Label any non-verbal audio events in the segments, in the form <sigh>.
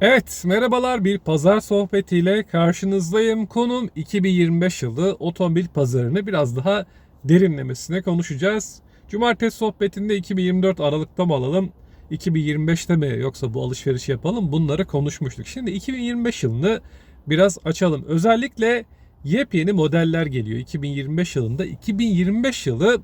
Evet, merhabalar. Bir pazar sohbetiyle karşınızdayım. Konum 2025 yılı otomobil pazarını biraz daha derinlemesine konuşacağız. Cumartesi sohbetinde 2024 Aralık'ta mı alalım, 2025'te mi yoksa bu alışverişi yapalım bunları konuşmuştuk. Şimdi 2025 yılını biraz açalım. Özellikle yepyeni modeller geliyor 2025 yılında. 2025 yılı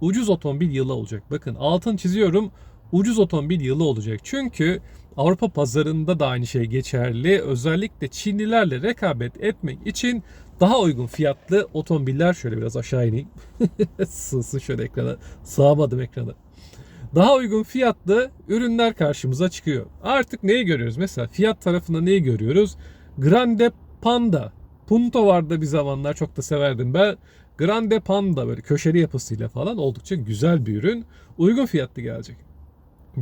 ucuz otomobil yılı olacak. Bakın altın çiziyorum ucuz otomobil yılı olacak. Çünkü Avrupa pazarında da aynı şey geçerli. Özellikle Çinlilerle rekabet etmek için daha uygun fiyatlı otomobiller şöyle biraz aşağı ineyim. <laughs> Sığsın şöyle ekrana. Sığamadım ekrana. Daha uygun fiyatlı ürünler karşımıza çıkıyor. Artık neyi görüyoruz? Mesela fiyat tarafında neyi görüyoruz? Grande Panda. Punto vardı bir zamanlar çok da severdim ben. Grande Panda böyle köşeli yapısıyla falan oldukça güzel bir ürün. Uygun fiyatlı gelecek.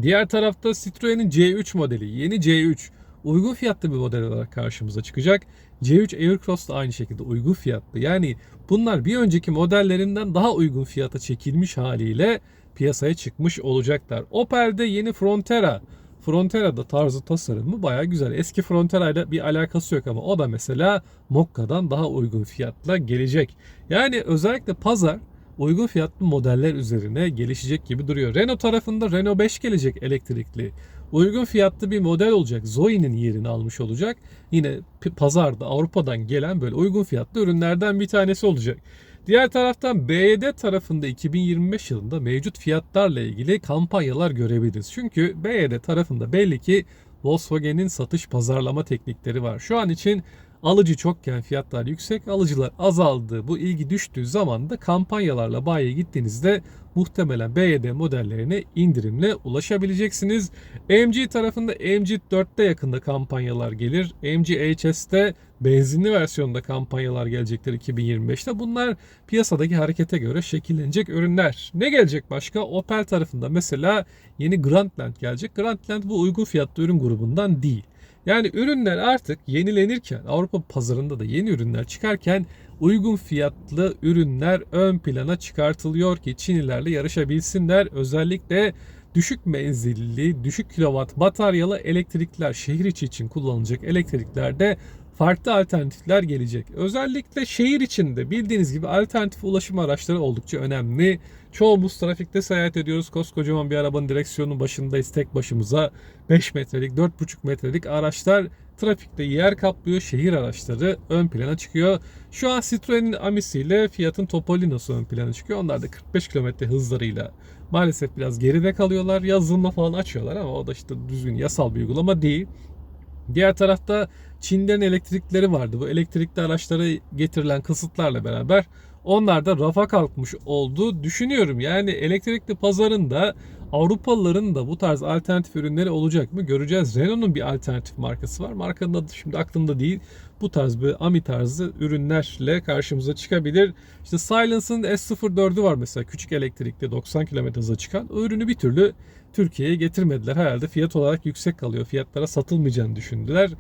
Diğer tarafta Citroen'in C3 modeli, yeni C3 uygun fiyatlı bir model olarak karşımıza çıkacak. C3 Aircross da aynı şekilde uygun fiyatlı. Yani bunlar bir önceki modellerinden daha uygun fiyata çekilmiş haliyle piyasaya çıkmış olacaklar. Opel'de yeni Frontera. Frontera'da tarzı tasarımı baya güzel. Eski Frontera ile bir alakası yok ama o da mesela Mokka'dan daha uygun fiyatla gelecek. Yani özellikle pazar uygun fiyatlı modeller üzerine gelişecek gibi duruyor. Renault tarafında Renault 5 gelecek elektrikli. Uygun fiyatlı bir model olacak. Zoe'nin yerini almış olacak. Yine pazarda Avrupa'dan gelen böyle uygun fiyatlı ürünlerden bir tanesi olacak. Diğer taraftan BYD tarafında 2025 yılında mevcut fiyatlarla ilgili kampanyalar görebiliriz. Çünkü BYD tarafında belli ki Volkswagen'in satış pazarlama teknikleri var. Şu an için Alıcı çokken fiyatlar yüksek, alıcılar azaldı. Bu ilgi düştüğü zaman da kampanyalarla bayiye gittiğinizde muhtemelen BYD modellerine indirimle ulaşabileceksiniz. AMG tarafında AMG 4'te yakında kampanyalar gelir. AMG HS'te benzinli versiyonda kampanyalar gelecektir 2025'te. Bunlar piyasadaki harekete göre şekillenecek ürünler. Ne gelecek başka? Opel tarafında mesela yeni Grandland gelecek. Grandland bu uygun fiyatlı ürün grubundan değil. Yani ürünler artık yenilenirken Avrupa pazarında da yeni ürünler çıkarken uygun fiyatlı ürünler ön plana çıkartılıyor ki Çinlilerle yarışabilsinler. Özellikle düşük menzilli, düşük kilowatt bataryalı elektrikler şehir içi için kullanılacak elektriklerde farklı alternatifler gelecek. Özellikle şehir içinde bildiğiniz gibi alternatif ulaşım araçları oldukça önemli. Çoğumuz trafikte seyahat ediyoruz. Koskocaman bir arabanın direksiyonunun başındayız tek başımıza. 5 metrelik, 4,5 metrelik araçlar trafikte yer kaplıyor. Şehir araçları ön plana çıkıyor. Şu an Citroen'in Amisi ile Fiat'ın Topolino'su ön plana çıkıyor. Onlar da 45 km hızlarıyla maalesef biraz geride kalıyorlar. Yazılma falan açıyorlar ama o da işte düzgün yasal bir uygulama değil. Diğer tarafta Çin'den elektrikleri vardı. Bu elektrikli araçlara getirilen kısıtlarla beraber onlar da rafa kalkmış oldu. Düşünüyorum yani elektrikli pazarında Avrupalıların da bu tarz alternatif ürünleri olacak mı göreceğiz. Renault'un bir alternatif markası var. Markanın adı şimdi aklımda değil. Bu tarz bir AMI tarzı ürünlerle karşımıza çıkabilir. İşte Silence'ın S04'ü var mesela küçük elektrikli 90 km hıza çıkan. O ürünü bir türlü Türkiye'ye getirmediler. Herhalde fiyat olarak yüksek kalıyor. Fiyatlara satılmayacağını düşündüler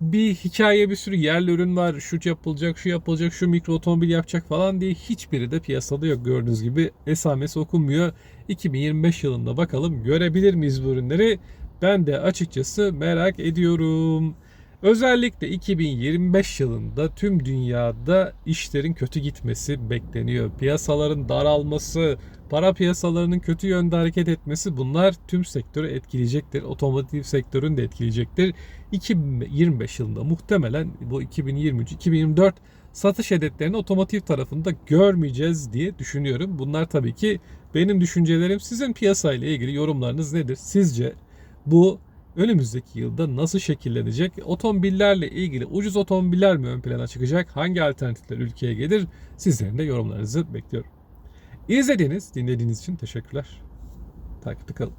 bir hikaye bir sürü yerli ürün var. Şu yapılacak, şu yapılacak, şu mikro otomobil yapacak falan diye hiçbiri de piyasada yok gördüğünüz gibi. Esamesi okunmuyor. 2025 yılında bakalım görebilir miyiz bu ürünleri? Ben de açıkçası merak ediyorum. Özellikle 2025 yılında tüm dünyada işlerin kötü gitmesi bekleniyor. Piyasaların daralması, para piyasalarının kötü yönde hareket etmesi bunlar tüm sektörü etkileyecektir. Otomotiv sektörünü de etkileyecektir. 2025 yılında muhtemelen bu 2023-2024 satış hedeflerini otomotiv tarafında görmeyeceğiz diye düşünüyorum. Bunlar tabii ki benim düşüncelerim. Sizin piyasayla ilgili yorumlarınız nedir? Sizce bu önümüzdeki yılda nasıl şekillenecek? Otomobillerle ilgili ucuz otomobiller mi ön plana çıkacak? Hangi alternatifler ülkeye gelir? Sizlerin de yorumlarınızı bekliyorum. İzlediğiniz, dinlediğiniz için teşekkürler. Takipte kalın.